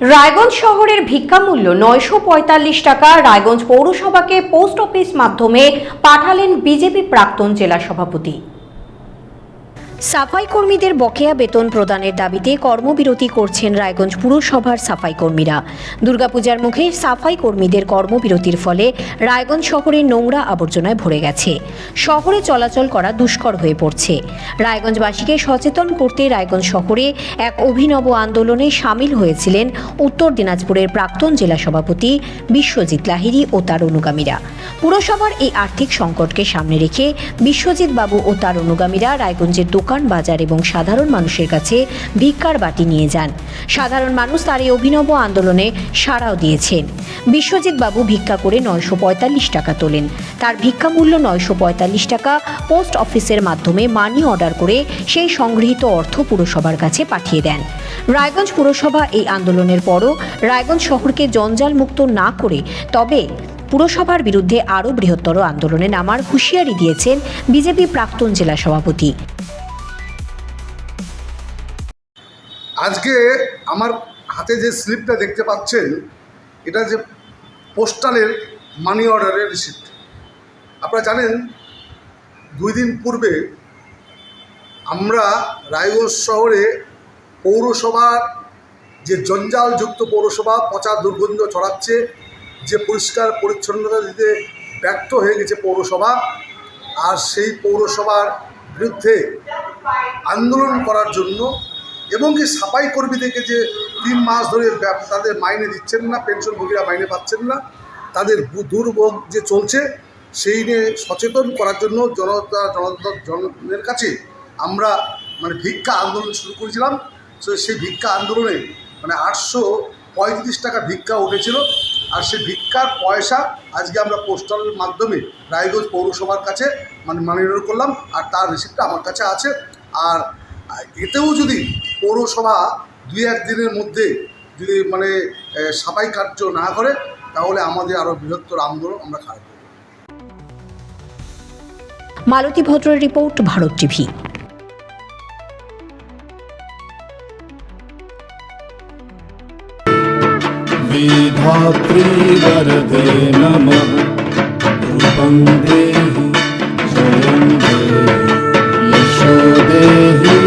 রায়গঞ্জ শহরের ভিক্ষামূল্য নয়শো পঁয়তাল্লিশ টাকা রায়গঞ্জ পৌরসভাকে পোস্ট অফিস মাধ্যমে পাঠালেন বিজেপি প্রাক্তন জেলা সভাপতি। সাফাই কর্মীদের বকেয়া বেতন প্রদানের দাবিতে কর্মবিরতি করছেন রায়গঞ্জ পুরসভার সাফাই কর্মীরা। দুর্গাপূজার মুখে সাফাই কর্মীদের কর্মবিরতির ফলে রায়গঞ্জ শহরে নোংরা আবর্জনায় ভরে গেছে। শহরে চলাচল করা দুষ্কর হয়ে পড়ছে। রায়গঞ্জবাসীকে সচেতন করতে রায়গঞ্জ শহরে এক অভিনব আন্দোলনে সামিল হয়েছিলেন উত্তর দিনাজপুরের প্রাক্তন জেলা সভাপতি বিশ্বজিৎ লাহিড়ী ও তার অনুগামীরা। পুরসভার এই আর্থিক সংকটকে সামনে রেখে বিশ্বজিৎ বাবু ও তার অনুগামীরা রায়গঞ্জের দোকান বাজার এবং সাধারণ মানুষের কাছে ভিক্ষার বাটি নিয়ে যান। সাধারণ মানুষ তার এই অভিনব আন্দোলনে সাড়াও দিয়েছেন। বিশ্বজিৎ বাবু ভিক্ষা করে নয়শো পঁয়তাল্লিশ টাকা তোলেন। তার ভিক্ষা মূল্য নয়শো পঁয়তাল্লিশ টাকা পোস্ট অফিসের মাধ্যমে মানি অর্ডার করে সেই সংগৃহীত অর্থ পুরসভার কাছে পাঠিয়ে দেন। রায়গঞ্জ পুরসভা এই আন্দোলনের পরও রায়গঞ্জ শহরকে জঞ্জাল মুক্ত না করে, তবে পুরসভার বিরুদ্ধে আরও বৃহত্তর আন্দোলনে নামার হুঁশিয়ারি দিয়েছেন বিজেপি প্রাক্তন জেলা সভাপতি। আজকে আমার হাতে যে স্লিপটা দেখতে পাচ্ছেন, এটা যে পোস্টালের মানি অর্ডারের রিসিপ্ট আপনারা জানেন, দুই দিন পূর্বে আমরা রায়গঞ্জ শহরে পৌরসভার যে জঞ্জালযুক্ত পৌরসভা পচা দুর্গন্ধ ছড়াচ্ছে, যে পরিষ্কার পরিচ্ছন্নতা দিতে ব্যর্থ হয়ে গেছে পৌরসভা, আর সেই পৌরসভার বিরুদ্ধে আন্দোলন করার জন্য এবং কি সাফাই কর্মীদেরকে যে তিন মাস ধরে তাদের মাইনে দিচ্ছেন না, পেনশনভোগীরা মাইনে পাচ্ছেন না, তাদের দুর্ভোগ যে চলছে, সেই নিয়ে সচেতন করার জন্য জনতা জনতা জনের কাছে আমরা মানে ভিক্ষা আন্দোলন শুরু করেছিলাম। তো সেই ভিক্ষা আন্দোলনে মানে আটশো পঁয়ত্রিশ টাকা ভিক্ষা উঠেছিল। আর সেই ভিক্ষার পয়সা আজকে আমরা পোস্টালের মাধ্যমে রায়গঞ্জ পৌরসভার কাছে মানে মানিয়ে করলাম। আর তার রিসিপ্টটা আমার কাছে আছে। আর এতেও যদি পৌরসভা দুই এক দিনের মধ্যে যদি মানে এ, সাফাই কার্য না করে তাহলে আমাদের আরও বৃহত্তর আন্দোলন আমরা খারাপ করব মালতী ভদ্রের রিপোর্ট ভারত টিভি विधात्री वरदे नमः रूपं देहि जयं देहि यशो देहि यशो जयहि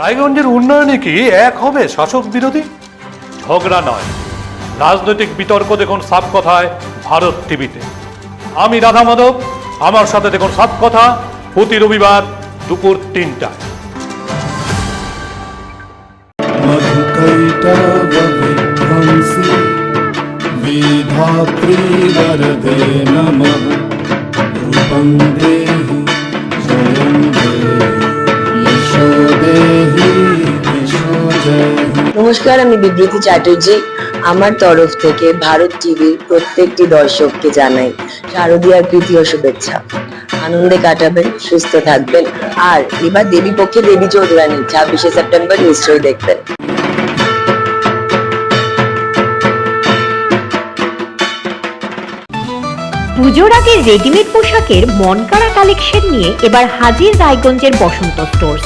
রায়গঞ্জের উন্নয়নে কি এক হবে শাসক বিরোধী ঝগড়া নয় রাজনৈতিক বিতর্ক দেখুন সাপ কথায় ভারত টিভিতে আমি রাধা মাধব আমার সাথে দেখুন সাপ কথা প্রতি রবিবার দুপুর তিনটায় मधुकैटवविध्वंसि विधात्री वरदे नमः रूपं নমস্কার, আমি বিবৃতি চ্যাটার্জি। আমার তরফ থেকে ভারত টিভির প্রত্যেকটি দর্শককে জানাই শারদীয়ার ও শুভেচ্ছা। আনন্দে কাটাবেন, সুস্থ থাকবেন, আর এবার দেবী পক্ষে দেবী চৌধুরানী, ছাব্বিশে সেপ্টেম্বর নিশ্চয়ই দেখবেন। পুজোর আগে রেডিমেড পোশাকের মনকাড়া কালেকশন নিয়ে এবার হাজির রায়গঞ্জের বসন্ত স্টোর্স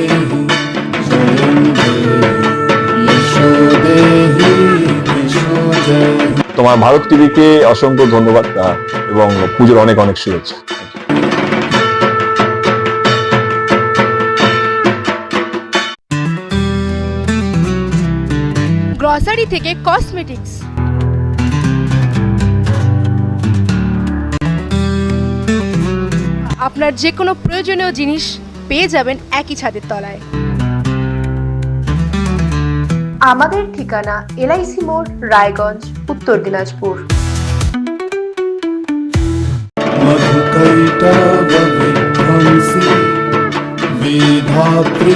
তোমার ভারত টিভিকে অসংখ্য ধন্যবাদ এবং পুজোর অনেক অনেক শুভেচ্ছা। গ্রসারি থেকে কসমেটিক্স আপনার যে কোনো প্রয়োজনীয় জিনিস পেয়ে যাবেন একই ছাদের তলায়। আমাদের ঠিকানা এলআইসি মোড় রায়গঞ্জ উত্তর দিনাজপুর। বিধাত্রী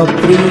রাত্রি